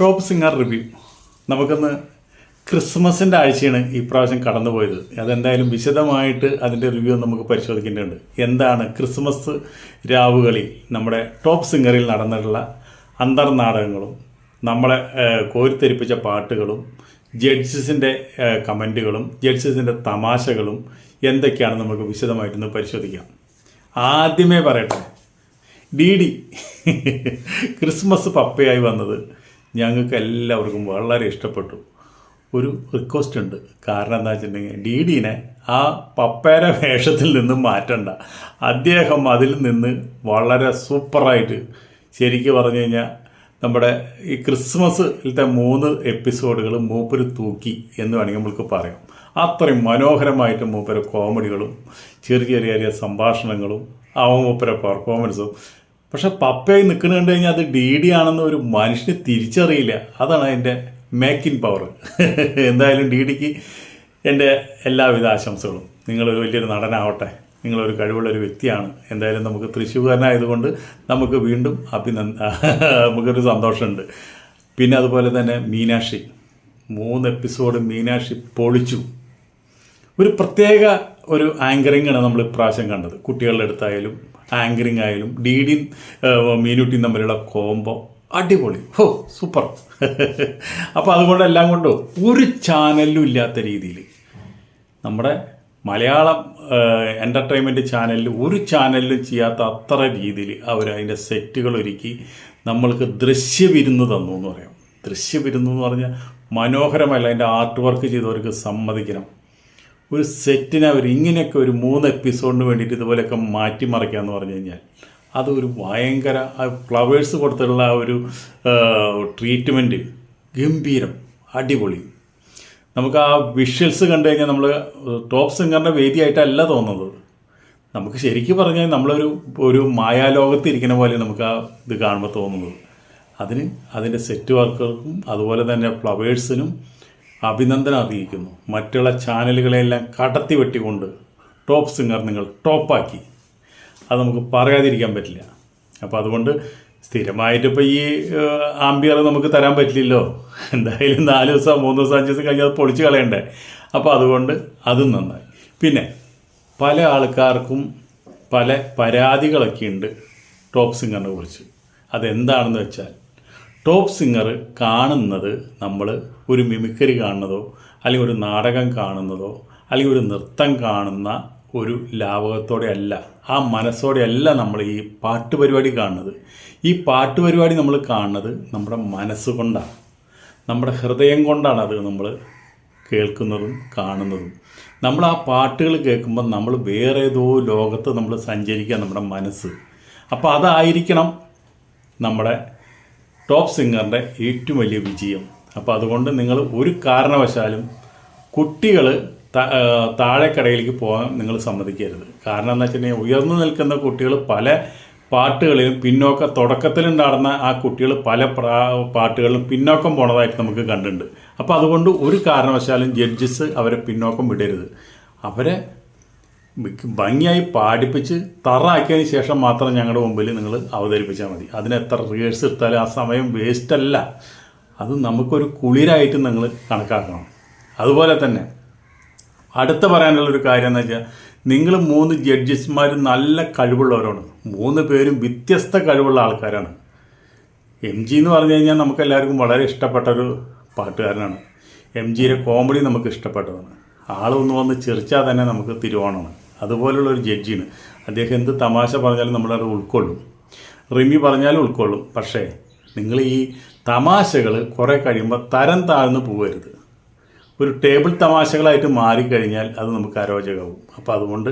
Top singer review. നമുക്കൊന്ന് ക്രിസ്മസിന്റെ ആഴ്ചയാണ് ഈ പ്രാവശ്യം കടന്നുപോയത്. അതെന്തായാലും വിശദമായിട്ട് അതിന്റെ റിവ്യൂ നമുക്ക് പരിശോധിക്കേണ്ടതുണ്ട്. എന്താണ് ക്രിസ്മസ് രാവുകളിൽ നമ്മുടെ ടോപ്പ് സിംഗറിൽ നടന്നിട്ടുള്ള അന്തർനാടകങ്ങളും നമ്മളെ കോരിത്തെരിപ്പിച്ച പാട്ടുകളും ജഡ്ജസിന്റെ കമന്റുകളും ജഡ്ജസിന്റെ തമാശകളും എന്തൊക്കെയാണ് നമുക്ക് വിശദമായിട്ടൊന്ന് പരിശോധിക്കാം. ആദ്യമേ പറയട്ടെ. D D. ക്രിസ്മസ് പപ്പയായി വന്നത് ഞങ്ങൾക്ക് എല്ലാവർക്കും വളരെ ഇഷ്ടപ്പെട്ടു. ഒരു റിക്വസ്റ്റ് ഉണ്ട്. കാരണം എന്താ വെച്ചിട്ടുണ്ടെങ്കിൽ ഡി ഡിനെ ആ പപ്പേര വേഷത്തിൽ നിന്ന് മാറ്റണ്ട. അദ്ദേഹം അതിൽ നിന്ന് വളരെ സൂപ്പറായിട്ട് ശരിക്കും പറഞ്ഞു കഴിഞ്ഞാൽ നമ്മുടെ ഈ ക്രിസ്മസിലത്തെ മൂന്ന് എപ്പിസോഡുകൾ മൂപ്പര് തൂക്കി എന്ന് വേണമെങ്കിൽ നമ്മൾക്ക് പറയാം. അത്രയും മനോഹരമായിട്ട് മൂപ്പര കോമഡികളും ചെറിയ ചെറിയ ചെറിയ സംഭാഷണങ്ങളും ആ മൂപ്പര പെർഫോമൻസും പക്ഷെ പപ്പയായി നിൽക്കുന്ന കണ്ടു കഴിഞ്ഞാൽ അത് ഡി ഡി ആണെന്ന് ഒരു മനുഷ്യന് തിരിച്ചറിയില്ല. അതാണ് അതിന്റെ മേക്ക് ഇൻ പവർ. എന്തായാലും ഡി ഡിക്ക് എന്റെ എല്ലാവിധ ആശംസകളും. നിങ്ങളൊരു വലിയൊരു നടനാവട്ടെ. നിങ്ങളൊരു കഴിവുള്ള ഒരു വ്യക്തിയാണ്. എന്തായാലും നമുക്ക് തൃശ്ശൂർകാരനായതുകൊണ്ട് നമുക്ക് വീണ്ടും അഭിനന്ദ നമുക്കൊരു സന്തോഷമുണ്ട്. പിന്നെ അതുപോലെ തന്നെ മീനാക്ഷി. മൂന്ന് എപ്പിസോഡ് മീനാക്ഷി പൊളിച്ചു. ഒരു പ്രത്യേക ഒരു ആങ്കറിംഗ് ആണ് നമ്മൾ ഇപ്രാവശ്യം കണ്ടത്. കുട്ടികളുടെ അടുത്തായാലും ആങ്കറിംഗ് ആയാലും ഡി ഡി മീനുട്ടിയും തമ്മിലുള്ള കോംബോ അടിപൊളി. ഹോ സൂപ്പർ അപ്പോൾ അതുകൊണ്ട് എല്ലാം കൊണ്ടും ഒരു ചാനലും ഇല്ലാത്ത രീതിയിൽ നമ്മുടെ മലയാളം എന്റർടൈൻമെന്റ് ചാനലിൽ ഒരു ചാനലിലും ചെയ്യാത്ത അത്ര രീതിയിൽ അവർ അതിന്റെ സെറ്റുകൾ ഒരുക്കി നമ്മൾക്ക് ദൃശ്യവിരുന്ന് തന്നു എന്ന് പറയാം. ദൃശ്യവിരുന്ന് എന്ന് പറഞ്ഞാൽ മനോഹരമല്ല അതിന്റെ ആർട്ട് വർക്ക് ചെയ്തവർക്ക് സമ്മതിക്കണം. ഒരു സെറ്റിനെ അവർ ഇങ്ങനെയൊക്കെ ഒരു മൂന്ന് എപ്പിസോഡിന് വേണ്ടിയിട്ട് ഇതുപോലെയൊക്കെ മാറ്റിമറിക്കുക എന്ന് പറഞ്ഞു കഴിഞ്ഞാൽ അതൊരു ഭയങ്കര ഫ്ലവേഴ്സ് കൊടുത്തുള്ള ഒരു ട്രീറ്റ്മെന്റ് ഗംഭീരം അടിപൊളി. നമുക്ക് ആ വിഷ്വൽസ് കണ്ടു കഴിഞ്ഞാൽ നമ്മൾ ടോപ്പ് സിംഗറിന്റെ വേദിയായിട്ടല്ല തോന്നുന്നത്. നമുക്ക് ശരിക്കും പറഞ്ഞാൽ നമ്മളൊരു ഒരു മായാലോകത്ത് ഇരിക്കുന്ന പോലെ നമുക്ക് ആ ഇത് കാണുമ്പോൾ തോന്നുന്നത്. അതിന് അതിന്റെ സെറ്റ് വർക്കർക്കും അതുപോലെ തന്നെ ഫ്ലവേഴ്സിനും അഭിനന്ദനം അറിയിക്കുന്നു. മറ്റുള്ള ചാനലുകളെല്ലാം കടത്തി വെട്ടിക്കൊണ്ട് ടോപ്പ് സിംഗർ നിങ്ങൾ ടോപ്പാക്കി അത് നമുക്ക് പറയാതിരിക്കാൻ പറ്റില്ല. അപ്പോൾ അതുകൊണ്ട് സ്ഥിരമായിട്ട് ഇപ്പോൾ ഈ ആംബിയർ നമുക്ക് തരാൻ പറ്റില്ലല്ലോ. എന്തായാലും നാല് ദിവസം മൂന്ന് ദിവസം അഞ്ച് ദിവസം കഴിഞ്ഞാൽ അത് പൊളിച്ച് കളയണ്ടേ. അപ്പോൾ അതുകൊണ്ട് അതും നന്നായി. പിന്നെ പല ആൾക്കാർക്കും പല പരാതികളൊക്കെ ഉണ്ട് ടോപ്പ് സിംഗറിനെ കുറിച്ച്. അതെന്താണെന്ന് വെച്ചാൽ ടോപ്പ് സിംഗർ കാണുന്നത് നമ്മൾ ഒരു മിമിക്കറി കാണുന്നതോ അല്ലെങ്കിൽ ഒരു നാടകം കാണുന്നതോ അല്ലെങ്കിൽ ഒരു നൃത്തം കാണുന്ന ഒരു ലാവകത്തോടെ അല്ല. ആ മനസ്സോടെ അല്ല നമ്മൾ ഈ പാട്ട് പരിപാടി കാണുന്നത്. ഈ പാട്ട് പരിപാടി നമ്മൾ കാണുന്നത് നമ്മുടെ മനസ്സുകൊണ്ടാണ് നമ്മുടെ ഹൃദയം കൊണ്ടാണ് അത് നമ്മൾ കേൾക്കുന്നതും കാണുന്നതും. നമ്മൾ ആ പാട്ടുകൾ കേൾക്കുമ്പോൾ നമ്മൾ വേറെ ഏതോ ലോകത്ത് നമ്മൾ സഞ്ചരിക്കുക നമ്മുടെ മനസ്സ്. അപ്പോൾ അതായിരിക്കണം നമ്മുടെ ടോപ്പ് സിംഗറിന്റെ ഏറ്റവും വലിയ വിജയം. അപ്പോൾ അതുകൊണ്ട് നിങ്ങൾ ഒരു കാരണവശാലും കുട്ടികൾ താഴെക്കടയിലേക്ക് പോകാൻ നിങ്ങൾ സമ്മതിക്കരുത്. കാരണം എന്ന് വെച്ചിട്ടുണ്ടെങ്കിൽ ഉയർന്നു നിൽക്കുന്ന കുട്ടികൾ പല പാട്ടുകളിലും പിന്നോക്ക തുടക്കത്തിലുണ്ടായിരുന്ന ആ കുട്ടികൾ പല പാട്ടുകളിലും പിന്നോക്കം പോണതായിട്ട് നമുക്ക് കണ്ടിട്ടുണ്ട്. അപ്പോൾ അതുകൊണ്ട് ഒരു കാരണവശാലും ജഡ്ജസ് അവരെ പിന്നോക്കം വിടരുത്. അവരെ ഭംഗിയായി പാടിപ്പിച്ച് തറാക്കിയതിന് ശേഷം മാത്രം ഞങ്ങളുടെ മുമ്പിൽ നിങ്ങൾ അവതരിപ്പിച്ചാൽ മതി. അതിന് എത്ര റിഹേഴ്സ് എടുത്താലും ആ സമയം വേസ്റ്റ് അല്ല. അത് നമുക്കൊരു കുളിരായിട്ട് നിങ്ങൾ കണക്കാക്കണം. അതുപോലെ തന്നെ അടുത്ത പറയാനുള്ളൊരു കാര്യം എന്ന് വെച്ചാൽ നിങ്ങൾ മൂന്ന് ജഡ്ജസ്മാർ നല്ല കഴിവുള്ളവരാണ്. മൂന്ന് പേരും വ്യത്യസ്ത കഴിവുള്ള ആൾക്കാരാണ്. എം ജി എന്ന് പറഞ്ഞു കഴിഞ്ഞാൽ നമുക്ക് എല്ലാവർക്കും വളരെ ഇഷ്ടപ്പെട്ട ഒരു പാട്ടുകാരനാണ്. എം ജിയുടെ കോമഡി നമുക്ക് ഇഷ്ടപ്പെട്ടതാണ്. ആളൊന്ന് വന്ന് ചിരിച്ചാൽ തന്നെ നമുക്ക് തിരുവോണമാണ്. അതുപോലുള്ള ഒരു ജഡ്ജിയാണ്. അദ്ദേഹം എന്ത് തമാശ പറഞ്ഞാലും നമ്മളത് ഉൾക്കൊള്ളും. റിമി പറഞ്ഞാലും ഉൾക്കൊള്ളും. പക്ഷേ നിങ്ങൾ ഈ തമാശകൾ കുറേ കഴിയുമ്പോൾ തരം താഴ്ന്നു പോകരുത് ഒരു ടേബിൾ തമാശകളായിട്ട് മാറിക്കഴിഞ്ഞാൽ അത് നമുക്ക് അരോചകവും അപ്പോൾ അതുകൊണ്ട്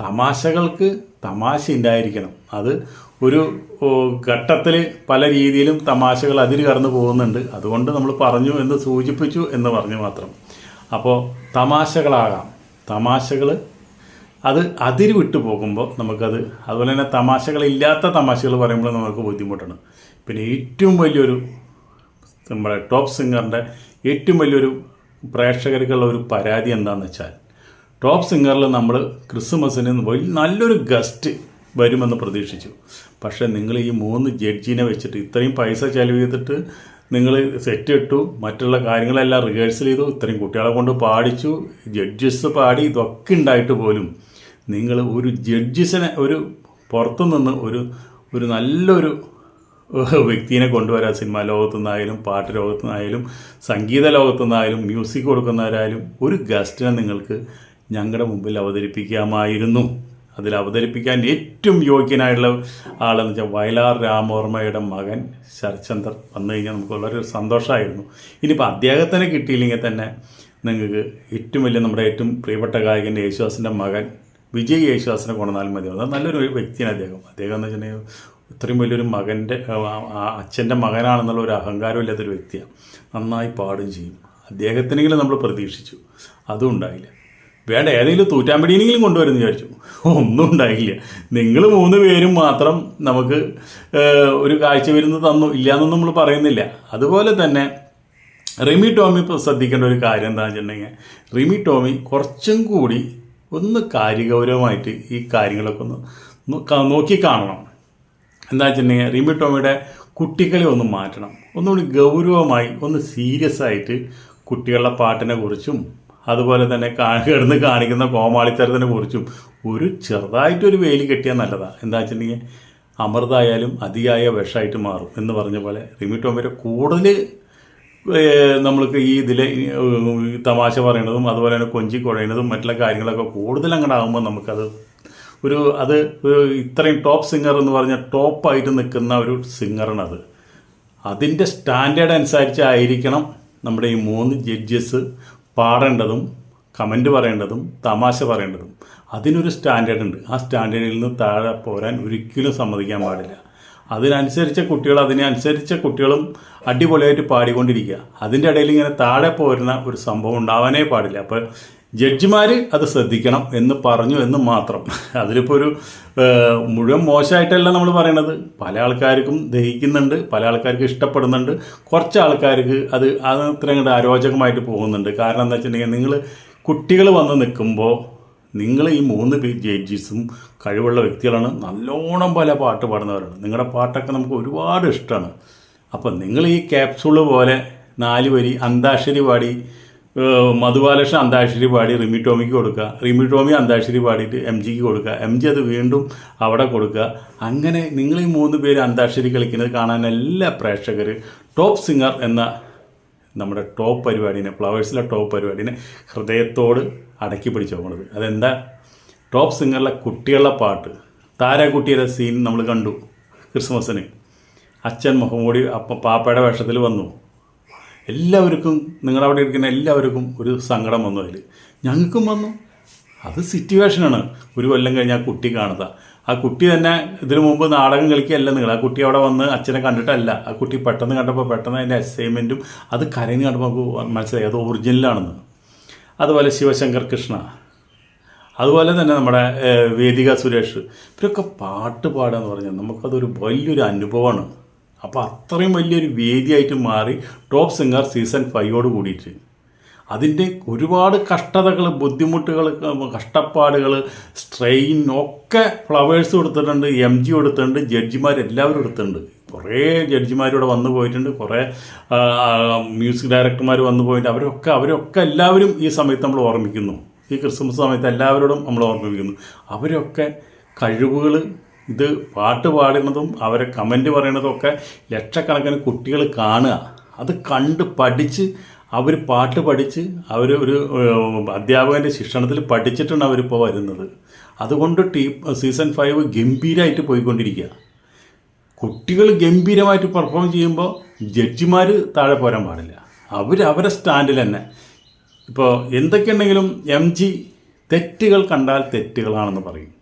തമാശകൾക്ക് തമാശ ഉണ്ടായിരിക്കണം. അത് ഒരു ഘട്ടത്തിൽ പല രീതിയിലും തമാശകൾ അതിര് കടന്നു പോകുന്നുണ്ട്. അതുകൊണ്ട് നമ്മൾ പറഞ്ഞു എന്ന് സൂചിപ്പിച്ചു എന്ന് പറഞ്ഞു മാത്രം. അപ്പോൾ തമാശകളാകാം. തമാശകൾ അത് അതിര് വിട്ടു പോകുമ്പോൾ നമുക്കത് അതുപോലെ തന്നെ തമാശകളില്ലാത്ത തമാശകൾ പറയുമ്പോൾ നമുക്ക് ബുദ്ധിമുട്ടാണ്. പിന്നെ ഏറ്റവും വലിയൊരു നമ്മുടെ ടോപ്പ് സിംഗറിന്റെ ഏറ്റവും വലിയൊരു പ്രേക്ഷകർക്കുള്ള ഒരു പരാതി എന്താണെന്ന് വെച്ചാൽ ടോപ്പ് സിംഗറിൽ നമ്മൾ ക്രിസ്മസിന് വലിയ നല്ലൊരു ഗസ്റ്റ് വരുമെന്ന് പ്രതീക്ഷിച്ചു. പക്ഷേ നിങ്ങൾ ഈ മൂന്ന് ജഡ്ജിനെ വെച്ചിട്ട് ഇത്രയും പൈസ ചെലവ് ചെയ്തിട്ട് നിങ്ങൾ സെറ്റ് ഇട്ടു മറ്റുള്ള കാര്യങ്ങളെല്ലാം റിഹേഴ്സൽ ചെയ്തു ഇത്രയും കുട്ടികളെ കൊണ്ട് പാടിച്ചു ജഡ്ജസ് പാടി ഇതൊക്കെ ഉണ്ടായിട്ട് പോലും നിങ്ങൾ ഒരു ജഡ്ജസിനെ ഒരു പുറത്തുനിന്ന് ഒരു ഒരു നല്ലൊരു വ്യക്തിനെ കൊണ്ടുവരാൻ സിനിമാ ലോകത്തു നിന്നായാലും പാട്ട് ലോകത്തു നിന്നായാലും സംഗീത ലോകത്തു നിന്നായാലും മ്യൂസിക് കൊടുക്കുന്നവരായാലും ഒരു ഗസ്റ്റിനെ നിങ്ങൾക്ക് ഞങ്ങളുടെ മുമ്പിൽ അവതരിപ്പിക്കാമായിരുന്നു. അതിൽ അവതരിപ്പിക്കാൻ ഏറ്റവും യോഗ്യനായിട്ടുള്ള ആളെന്ന് വെച്ചാൽ വയലാർ രാമവർമ്മയുടെ മകൻ ശരത്ചന്ദർ വന്നു കഴിഞ്ഞാൽ നമുക്ക് വളരെ സന്തോഷമായിരുന്നു. ഇനിയിപ്പോൾ അദ്ദേഹത്തിനെ കിട്ടിയില്ലെങ്കിൽ തന്നെ നിങ്ങൾക്ക് ഏറ്റവും വലിയ നമ്മുടെ ഏറ്റവും പ്രിയപ്പെട്ട ഗായകന്റെ യേശുദാസിന്റെ മകൻ വിജയ് യേശുദാസിനെ കൊണ്ടുവന്നാലും മതി. നല്ലൊരു വ്യക്തിയാണ് അദ്ദേഹം. അദ്ദേഹം എന്ന് വെച്ചിട്ടുണ്ടെങ്കിൽ ഇത്രയും വലിയൊരു മകന്റെ അച്ഛന്റെ മകനാണെന്നുള്ള ഒരു അഹങ്കാരം ഇല്ലാത്തൊരു വ്യക്തിയാണ്. നന്നായി പാടും ചെയ്യും. അദ്ദേഹത്തിനെങ്കിലും നമ്മൾ പ്രതീക്ഷിച്ചു. അതും ഉണ്ടായില്ല. വേണ്ട ഏതെങ്കിലും തൂറ്റാമ്പടിയെങ്കിലും കൊണ്ടുവരുമെന്ന് വിചാരിച്ചു. ഒന്നും ഉണ്ടായില്ല. നിങ്ങൾ മൂന്ന് പേരും മാത്രം നമുക്ക് ഒരു കാഴ്ച വരുന്ന തന്നു. ഇല്ലയെന്നൊന്നും നമ്മൾ പറയുന്നില്ല. അതുപോലെ തന്നെ റിമി ടോമി ശ്രദ്ധിക്കേണ്ട ഒരു കാര്യം എന്താണെന്ന് വെച്ചിട്ടുണ്ടെങ്കിൽ റിമി ടോമി കുറച്ചും കൂടി ഒന്ന് കാര്യഗൗരവമായിട്ട് ഈ കാര്യങ്ങളൊക്കെ ഒന്ന് നോക്കിക്കാണണം നോക്കി കാണണം. എന്താ വെച്ചിട്ടുണ്ടെങ്കിൽ റിമി ടോമിയുടെ കുട്ടികളെ ഒന്ന് മാറ്റണം. ഒന്നുകൂടി ഗൗരവമായി ഒന്ന് സീരിയസ് ആയിട്ട് കുട്ടികളുടെ പാട്ടിനെ കുറിച്ചും അതുപോലെ തന്നെ കിടന്ന് കാണിക്കുന്ന കോമാളിത്തരത്തിനെ കുറിച്ചും ഒരു ചെറുതായിട്ടൊരു വേലി കെട്ടിയാൽ നല്ലതാണ് എന്താ വെച്ചിട്ടുണ്ടെങ്കിൽ അമൃതായാലും അതിയായ വിഷമായിട്ട് മാറും എന്ന് പറഞ്ഞ പോലെ റിമി ടോമിയുടെ കൂടുതൽ നമ്മൾക്ക് ഈ ഈ തമാശ പറയണതും അതുപോലെ തന്നെ കൊഞ്ചി കുഴയണതും മറ്റുള്ള കാര്യങ്ങളൊക്കെ കൂടുതൽ അങ്ങോട്ട് ആകുമ്പോൾ നമുക്കത് ഒരു അത് ഇത്രയും ടോപ്പ് സിംഗർ എന്ന് പറഞ്ഞാൽ ടോപ്പായിട്ട് നിൽക്കുന്ന ഒരു സിംഗറാണത് അതിന്റെ സ്റ്റാൻഡേർഡ് അനുസരിച്ചായിരിക്കണം നമ്മുടെ ഈ മൂന്ന് ജഡ്ജസ് പാടേണ്ടതും കമന്റ് പറയേണ്ടതും തമാശ പറയേണ്ടതും. അതിനൊരു സ്റ്റാൻഡേർഡ് ഉണ്ട്. ആ സ്റ്റാൻഡേർഡിൽ നിന്ന് താഴെ പോരാൻ ഒരിക്കലും സമ്മതിക്കാൻ പാടില്ല. അതിനനുസരിച്ച കുട്ടികൾ അതിനനുസരിച്ച കുട്ടികളും അടിപൊളിയായിട്ട് പാടിക്കൊണ്ടിരിക്കുക. അതിന്റെ ഇടയിൽ ഇങ്ങനെ താഴെ പോരുന്ന ഒരു സംഭവം ഉണ്ടാവാനേ പാടില്ല. അപ്പോൾ ജഡ്ജിമാർ അത് ശ്രദ്ധിക്കണം എന്ന് പറഞ്ഞു എന്ന് മാത്രം. അതിലിപ്പോൾ ഒരു മുഴുവൻ മോശമായിട്ടല്ല നമ്മൾ പറയണത്. പല ആൾക്കാർക്കും ദഹിക്കുന്നുണ്ട് പല ആൾക്കാർക്ക് ഇഷ്ടപ്പെടുന്നുണ്ട്. കുറച്ച് ആൾക്കാർക്ക് അത് അത് ഇത്രയും കൂടെ അരോചകമായിട്ട് പോകുന്നുണ്ട്. കാരണം എന്താ വെച്ചിട്ടുണ്ടെങ്കിൽ നിങ്ങൾ കുട്ടികൾ വന്ന് നിൽക്കുമ്പോൾ നിങ്ങൾ ഈ മൂന്ന് ജഡ്ജസും കഴിവുള്ള വ്യക്തികളാണ് നല്ലോണം പല പാട്ട് പാടുന്നവരാണ്. നിങ്ങളുടെ പാട്ടൊക്കെ നമുക്ക് ഒരുപാട് ഇഷ്ടമാണ്. അപ്പം നിങ്ങൾ ഈ ക്യാപ്സൂൾ പോലെ നാല് വരി അന്താക്ഷരി പാടി മധുബാലകൃഷ്ണൻ അന്താക്ഷരി പാടി റിമി ടോമിക്ക് കൊടുക്കുക റിമി ടോമി അന്താക്ഷരി പാടിയിട്ട് എം ജിക്ക് കൊടുക്കുക എം ജി അത് വീണ്ടും അവിടെ കൊടുക്കുക. അങ്ങനെ നിങ്ങൾ ഈ മൂന്ന് പേര് അന്താക്ഷരി കളിക്കുന്നത് കാണാൻ എല്ലാ പ്രേക്ഷകർ ടോപ്പ് സിംഗർ എന്ന നമ്മുടെ ടോപ്പ് പരിപാടിനെ ഫ്ലവേഴ്സിലെ ടോപ്പ് പരിപാടിനെ ഹൃദയത്തോട് അടക്കി പിടിച്ചു പോകണത് അതെന്താ? ടോപ്പ് സിംഗറിലെ കുട്ടികളുടെ പാട്ട്. താരാകുട്ടിയുടെ സീൻ നമ്മൾ കണ്ടു ക്രിസ്മസിന്. അച്ഛൻ മുഖംമൂടി അപ്പം പാപ്പയുടെ വേഷത്തിൽ വന്നു. എല്ലാവർക്കും നിങ്ങളുടെ അവിടെ ഇരിക്കുന്ന എല്ലാവർക്കും ഒരു സങ്കടം വന്നു അതിൽ ഞങ്ങൾക്കും വന്നു. അത് സിറ്റുവേഷനാണ് ഒരു കൊല്ലം കഴിഞ്ഞാൽ കുട്ടി കാണുക ആ കുട്ടി തന്നെ ഇതിനു മുമ്പ് നാടകം കളിക്കുകയല്ല നിങ്ങൾ. ആ കുട്ടി അവിടെ വന്ന് അച്ഛനെ കണ്ടിട്ടല്ല. ആ കുട്ടി പെട്ടെന്ന് കണ്ടപ്പോൾ പെട്ടെന്ന് അതിന്റെ അസൈൻമെന്റും അത് കരഞ്ഞ് കണ്ടപ്പോൾ നമുക്ക് മനസ്സിലായി. അത് ഒറിജിനലാണെന്ന് അതുപോലെ ശിവശങ്കർ കൃഷ്ണ. അതുപോലെ തന്നെ നമ്മുടെ വേദിക സുരേഷ്. ഇവരൊക്കെ പാട്ട് പാടുക എന്ന് പറഞ്ഞാൽ നമുക്കതൊരു വലിയൊരു അനുഭവമാണ്. അപ്പോൾ അത്രയും വലിയൊരു വേദിയായിട്ട് മാറി ടോപ്പ് സിംഗർ സീസൺ ഫൈവോട് കൂടിയിട്ട്. അതിന്റെ ഒരുപാട് കഷ്ടതകൾ ബുദ്ധിമുട്ടുകൾ കഷ്ടപ്പാടുകൾ സ്ട്രെയിൻ ഒക്കെ ഫ്ലവേഴ്സ് കൊടുത്തിട്ടുണ്ട് എം ജി കൊടുത്തിട്ടുണ്ട് ജഡ്ജിമാർ എല്ലാവരും എടുത്തിട്ടുണ്ട്. കുറേ ജഡ്ജിമാരിവിടെ വന്നു പോയിട്ടുണ്ട് കുറേ മ്യൂസിക് ഡയറക്ടർമാർ വന്നു പോയിട്ടുണ്ട്. അവരൊക്കെ അവരൊക്കെ എല്ലാവരും ഈ സമയത്ത് നമ്മൾ ഓർമ്മിക്കുന്നു. ഈ ക്രിസ്മസ് സമയത്ത് എല്ലാവരോടും നമ്മൾ ഓർമ്മിപ്പിക്കുന്നു അവരൊക്കെ കഴിവുകൾ ഇത് പാട്ട് പാടുന്നതും അവരെ കമന്റ് പറയുന്നതും ഒക്കെ ലക്ഷക്കണക്കിന് കുട്ടികൾ കാണുക. അത് കണ്ട് പഠിച്ച് അവർ പാട്ട് പഠിച്ച് അവർ ഒരു അധ്യാപകന്റെ ശിക്ഷണത്തിൽ പഠിച്ചിട്ടാണ് അവരിപ്പോൾ വരുന്നത്. അതുകൊണ്ട് ടീ സീസൺ ഫൈവ് ഗംഭീരമായിട്ട് പോയിക്കൊണ്ടിരിക്കുക കുട്ടികൾ ഗംഭീരമായിട്ട് പെർഫോം ചെയ്യുമ്പോൾ ജഡ്ജിമാർ താഴെ പോരാൻ പാടില്ല. അവർ അവരെ സ്റ്റാൻഡിൽ തന്നെ. ഇപ്പോൾ എന്തൊക്കെയുണ്ടെങ്കിലും എം ജി തെറ്റുകൾ കണ്ടാൽ തെറ്റുകളാണെന്ന് പറയും.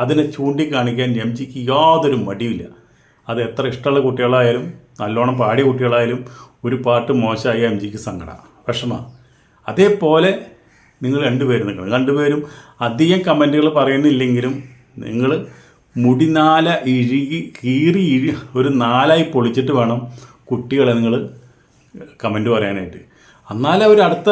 അതിനെ ചൂണ്ടിക്കാണിക്കാൻ എം ജിക്ക് യാതൊരു മടിയില്ല അത് എത്ര ഇഷ്ടമുള്ള കുട്ടികളായാലും നല്ലോണം പാടിയ കുട്ടികളായാലും ഒരു പാട്ട് മോശമായ എം ജിക്ക് സങ്കടമാണ് വിഷമമാണ് അതേപോലെ നിങ്ങൾ രണ്ടുപേരും നിൽക്കണം. രണ്ടുപേരും അധികം കമന്റുകൾ പറയുന്നില്ലെങ്കിലും നിങ്ങൾ മുടിനാല ഇഴുകി കീറി ഇഴി ഒരു നാലായി പൊളിച്ചിട്ട് വേണം കുട്ടികളെ നിങ്ങൾ കമന്റ് പറയാനായിട്ട്. എന്നാലേ അവർ അടുത്ത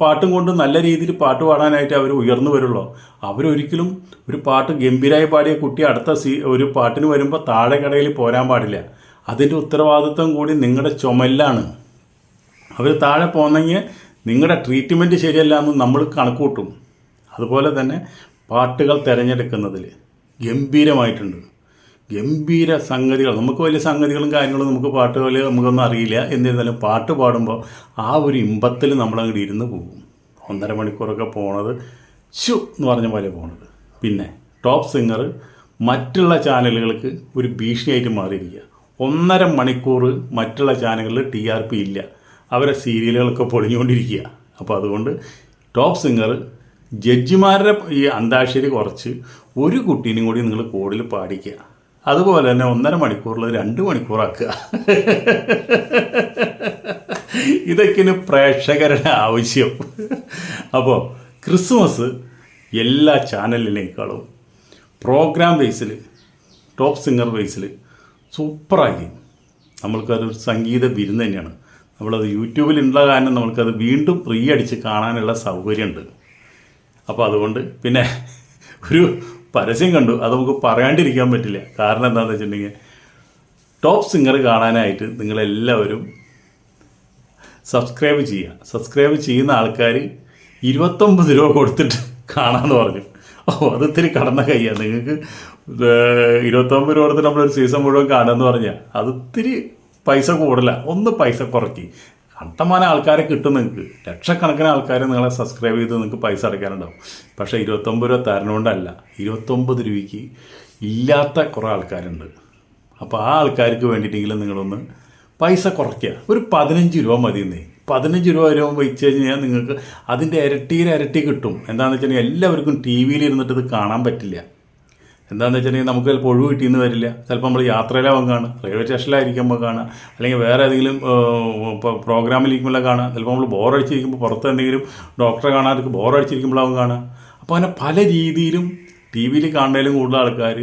പാട്ടും കൊണ്ട് നല്ല രീതിയിൽ പാട്ട് പാടാനായിട്ട് അവർ ഉയർന്നു വരുള്ളൂ. അവരൊരിക്കലും ഒരു പാട്ട് ഗംഭീരമായി പാടിയ കുട്ടി അടുത്ത സീ ഒരു പാട്ടിന് വരുമ്പോൾ താഴെ കടയിൽ പോരാൻ പാടില്ല. അതിന്റെ ഉത്തരവാദിത്വം കൂടി നിങ്ങളുടെ ചുമലിലാണ്. അവർ താഴെ പോന്നെങ്കിൽ നിങ്ങളുടെ ട്രീറ്റ്മെന്റ് ശരിയല്ല എന്ന് നമ്മൾ കണക്കൂട്ടും. അതുപോലെ തന്നെ പാട്ടുകൾ തിരഞ്ഞെടുക്കുന്നതിൽ ഗംഭീരമായിട്ടുണ്ട്. ഗംഭീര സംഗതികൾ നമുക്ക് വലിയ സംഗതികളും കാര്യങ്ങളും നമുക്ക് പാട്ടുകൾ നമുക്കൊന്നും അറിയില്ല. എന്നിരുന്നാലും പാട്ട് പാടുമ്പോൾ ആ ഒരു ഇമ്പത്തിൽ നമ്മളങ്ങോട്ട് ഇരുന്ന് പോകും. ഒന്നര മണിക്കൂറൊക്കെ പോണത് ഷു എന്ന് പറഞ്ഞ പോലെ പോണത്. പിന്നെ ടോപ്പ് സിംഗർ മറ്റുള്ള ചാനലുകൾക്ക് ഒരു ഭീഷണിയായിട്ട് മാറിയിരിക്കുക ഒന്നര മണിക്കൂർ മറ്റുള്ള ചാനലുകളിൽ ടി ആർ പി ഇല്ല. അവരെ സീരിയലുകളൊക്കെ പൊളിഞ്ഞുകൊണ്ടിരിക്കുക. അപ്പോൾ അതുകൊണ്ട് ടോപ്പ് സിംഗർ ജഡ്ജിമാരുടെ ഈ അന്താക്ഷരി കുറച്ച് ഒരു കുട്ടീനും കൂടി നിങ്ങൾ കോഡിൽ പാടിക്കുക. അതുപോലെ തന്നെ ഒന്നര മണിക്കൂറിൽ രണ്ട് മണിക്കൂറാക്കുക. ഇതൊക്കെയാണ് പ്രേക്ഷകരുടെ ആവശ്യം. അപ്പോൾ ക്രിസ്മസ് എല്ലാ ചാനലിനേക്കാളും പ്രോഗ്രാം ബേസിൽ ടോപ്പ് സിംഗർ ബേസിൽ സൂപ്പറാക്കി. നമ്മൾക്കതൊരു സംഗീത വിരുന്ന് തന്നെയാണ്. നമ്മളത് യൂട്യൂബിലുള്ള കാരണം നമ്മൾക്കത് വീണ്ടും ഫ്രീ അടിച്ച് കാണാനുള്ള സൗകര്യമുണ്ട്. അപ്പോൾ അതുകൊണ്ട് പിന്നെ ഒരു പരസ്യം കണ്ടു. അത് നമുക്ക് പറയാണ്ടിരിക്കാൻ പറ്റില്ല. കാരണം എന്താണെന്ന് വെച്ചിട്ടുണ്ടെങ്കിൽ ടോപ്പ് സിംഗർ കാണാനായിട്ട് നിങ്ങളെല്ലാവരും സബ്സ്ക്രൈബ് ചെയ്യുക. സബ്സ്ക്രൈബ് ചെയ്യുന്ന ആൾക്കാർ ഇരുപത്തൊമ്പത് രൂപ കൊടുത്തിട്ട് കാണാമെന്ന് പറഞ്ഞു. ഓ അത് ഇത്തിരി കടന്ന കയ്യാണ് നിങ്ങൾക്ക് ഇരുപത്തൊമ്പത് രൂപ കൊടുത്ത് നമ്മളൊരു സീസൺ മുഴുവൻ കാണുമെന്ന് പറഞ്ഞാൽ അത് ഇത്തിരി പൈസ കൂടില്ല ഒന്ന് പൈസ കുറയ്ക്കി കണ്ടമാനം ആൾക്കാരെ കിട്ടും നിങ്ങൾക്ക് ലക്ഷക്കണക്കിന് ആൾക്കാരെ നിങ്ങളെ സബ്സ്ക്രൈബ് ചെയ്ത് നിങ്ങൾക്ക് പൈസ അടയ്ക്കാനുണ്ടാവും. പക്ഷേ ഇരുപത്തൊമ്പത് രൂപ തരണോണ്ടല്ല. ഇരുപത്തൊമ്പത് രൂപയ്ക്ക് ഇല്ലാത്ത കുറേ ആൾക്കാരുണ്ട്. അപ്പോൾ ആ ആൾക്കാർക്ക് വേണ്ടിയിട്ടെങ്കിലും നിങ്ങളൊന്ന് പൈസ കുറയ്ക്കുക ഒരു പതിനഞ്ച് രൂപ മതിയെന്നേ പതിനഞ്ച് രൂപ വരെ വെച്ച് കഴിഞ്ഞാൽ നിങ്ങൾക്ക് അതിന്റെ ഇരട്ടിയിൽ ഇരട്ടി കിട്ടും. എന്താണെന്ന് വെച്ചാൽ എല്ലാവർക്കും ടി വിയിൽ ഇരുന്നിട്ട് ഇത് കാണാൻ പറ്റില്ല. എന്താണെന്ന് വെച്ചിട്ടുണ്ടെങ്കിൽ നമുക്ക് ചിലപ്പോൾ ഒഴിവ് കിട്ടിയെന്ന് വരില്ല. ചിലപ്പോൾ നമ്മൾ യാത്രയിലാവും കാണുക. റെയിൽവേ സ്റ്റേഷനിലായിരിക്കുമ്പോൾ കാണുക. അല്ലെങ്കിൽ വേറെ ഏതെങ്കിലും പ്രോഗ്രാമിലിരിക്കുമ്പോൾ കാണുക. ചിലപ്പോൾ നമ്മൾ ബോറടിച്ചിരിക്കുമ്പോൾ പുറത്ത് എന്തെങ്കിലും ഡോക്ടറെ കാണാതെ ബോറടിച്ചിരിക്കുമ്പോഴാവും കാണുക. അപ്പോൾ അങ്ങനെ പല രീതിയിലും ടി വിയിൽ കാണുന്നതിലും കൂടുതൽ ആൾക്കാർ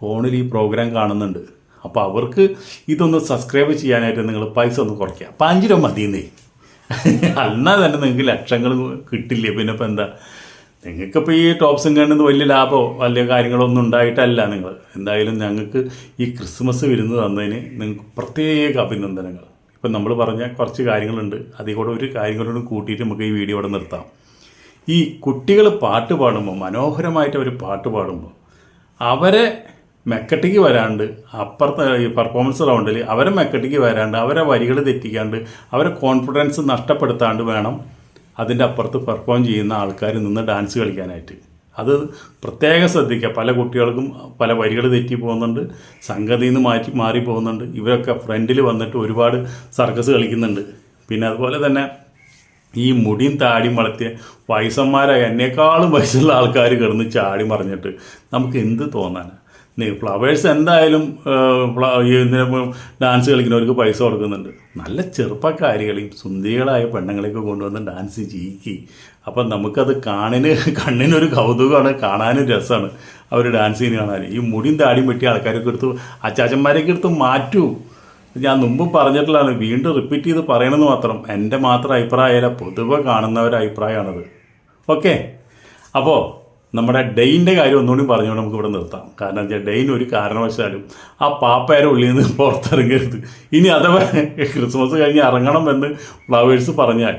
ഫോണിൽ ഈ പ്രോഗ്രാം കാണുന്നുണ്ട്. അപ്പോൾ അവർക്ക് ഇതൊന്ന് സബ്സ്ക്രൈബ് ചെയ്യാനായിട്ട് നിങ്ങൾ പൈസ ഒന്ന് കുറയ്ക്കുക. അപ്പം അഞ്ച് രൂപ മതിയെന്നേ. എന്നാൽ തന്നെ നിങ്ങൾക്ക് ലക്ഷങ്ങൾ കിട്ടില്ലേ. പിന്നെ ഇപ്പം എന്താ? നിങ്ങൾക്കിപ്പോൾ ഈ ടോപ്സും നിന്ന് വലിയ ലാഭമോ വലിയ കാര്യങ്ങളോ ഒന്നും ഉണ്ടായിട്ടല്ല നിങ്ങൾ. എന്തായാലും ഞങ്ങൾക്ക് ഈ ക്രിസ്മസ് വിരുന്ന് തന്നതിന് നിങ്ങൾക്ക് പ്രത്യേക അഭിനന്ദനങ്ങൾ. ഇപ്പം നമ്മൾ പറഞ്ഞ കുറച്ച് കാര്യങ്ങളുണ്ട്. അതിൽ ഒരു കാര്യങ്ങളോട് കൂട്ടിയിട്ട് നമുക്ക് ഈ വീഡിയോ ഇവിടെ നിർത്താം. ഈ കുട്ടികൾ പാട്ട് പാടുമ്പോൾ മനോഹരമായിട്ട് അവർ പാട്ട് പാടുമ്പോൾ അവരെ മെക്കട്ടിക്ക് വരാണ്ട് അപ്പുറത്തെ ഈ പെർഫോമൻസ് റൗണ്ടിൽ അവരെ മെക്കട്ടിക്ക് വരാണ്ട് അവരെ വരികൾ തെറ്റിക്കാണ്ട് അവരെ കോൺഫിഡൻസ് നഷ്ടപ്പെടുത്താണ്ട് വേണം അതിന്റെ അപ്പുറത്ത് പെർഫോം ചെയ്യുന്ന ആൾക്കാർ നിന്ന് ഡാൻസ് കളിക്കാനായിട്ട്. അത് പ്രത്യേകം ശ്രദ്ധിക്കുക. പല കുട്ടികൾക്കും പല വരികൾ തെറ്റി പോകുന്നുണ്ട് സംഗതിയിൽ നിന്ന് മാറ്റി മാറി പോകുന്നുണ്ട്. ഇവരൊക്കെ ഫ്രണ്ടിൽ വന്നിട്ട് ഒരുപാട് സർക്കസ് കളിക്കുന്നുണ്ട്. പിന്നെ അതുപോലെ തന്നെ ഈ മുടിയും താടിയും വളർത്തിയ വയസ്സന്മാരായ എന്നേക്കാളും വയസ്സുള്ള ആൾക്കാർ കിടന്ന് ചാടി മറിഞ്ഞിട്ട് നമുക്ക് എന്ത് തോന്നാനാണ് ഫ്ലവേഴ്സ് എന്തായാലും ഡാൻസ് കളിക്കുന്നവർക്ക് പൈസ കൊടുക്കുന്നുണ്ട്. നല്ല ചെറുപ്പക്കാരികളെയും സുന്ദരികളായ പെണ്ണുങ്ങളെയൊക്കെ കൊണ്ടുവന്ന് ഡാൻസ് ചെയ്യിക്കി. അപ്പം നമുക്കത് കാണിന് കണ്ണിനൊരു കൗതുകമാണ് കാണാനും രസമാണ്. അവർ ഡാൻസ് ചെയ്യുന്ന കാണാൻ. ഈ മുടിയും താടിയും വെട്ടിയ ആൾക്കാരൊക്കെ എടുത്ത് അച്ചാച്ചന്മാരെയൊക്കെ എടുത്ത് മാറ്റൂ. ഞാൻ മുമ്പ് പറഞ്ഞിട്ടുള്ളതാണ് വീണ്ടും റിപ്പീറ്റ് ചെയ്ത് പറയണമെന്ന് മാത്രം. എന്റെ മാത്രം അഭിപ്രായമല്ല പൊതുവെ കാണുന്നവരുടെ അഭിപ്രായമാണത്. ഓക്കെ അപ്പോൾ നമ്മുടെ ഡെയിന്റെ കാര്യം ഒന്നുകൂടി പറഞ്ഞുകൊണ്ട് നമുക്ക് ഇവിടെ നിർത്താം. കാരണം വെച്ചാൽ ഡെയിൻ ഒരു കാരണവശാലും ആ പാപ്പയുടെ ഉള്ളിൽ നിന്ന് പുറത്തിറങ്ങരുത്. ഇനി അഥവാ ക്രിസ്മസ് കഴിഞ്ഞ് ഇറങ്ങണം എന്ന് ഫ്ലവേഴ്സ് പറഞ്ഞാൽ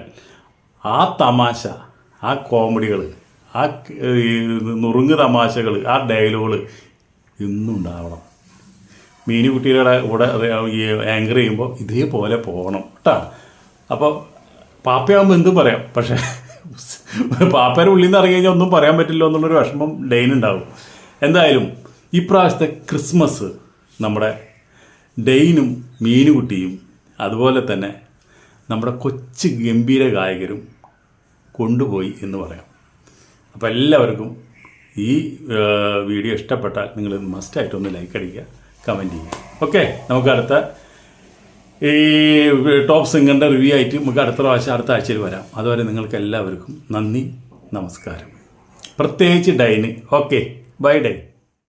ആ തമാശ ആ കോമഡികൾ ആ നുറുങ്ങ് തമാശകൾ ആ ഡയലോഗുകൾ ഇന്നും ഉണ്ടാവണം. മീനുകുട്ടികളുടെ കൂടെ ഈ ആങ്കർ ചെയ്യുമ്പോൾ ഇതേപോലെ പോകണം കേട്ടോ അപ്പോൾ പാപ്പയാകുമ്പോൾ എന്തും പറയാം. പക്ഷേ പാപ്പയുടെ ഉള്ളിൽ നിന്ന് ഇറങ്ങി കഴിഞ്ഞാൽ ഒന്നും പറയാൻ പറ്റില്ല എന്നുള്ളൊരു വിഷമം ഡെയിനുണ്ടാവും എന്തായാലും ഇപ്രാവശ്യത്തെ ക്രിസ്മസ് നമ്മുടെ ഡെയിനും മീനുകുട്ടിയും അതുപോലെ തന്നെ നമ്മുടെ കൊച്ചു ഗംഭീര ഗായകരും കൊണ്ടുപോയി എന്ന് പറയാം. അപ്പോൾ എല്ലാവർക്കും ഈ വീഡിയോ ഇഷ്ടപ്പെട്ടാൽ നിങ്ങൾ മസ്റ്റായിട്ടൊന്ന് ലൈക്ക് അടിക്കുക കമന്റ് ചെയ്യുക. ഓക്കെ നമുക്ക് അടുത്ത ഈ ടോപ്പ് സിംഗറിന്റെ റിവ്യൂ ആയിട്ട് നമുക്ക് അടുത്ത പ്രാവശ്യം അടുത്ത ആഴ്ചയിൽ വരാം. അതുവരെ നിങ്ങൾക്ക് എല്ലാവർക്കും നന്ദി നമസ്കാരം. പ്രത്യേകിച്ച് ഡൈന്. Okay bye dye.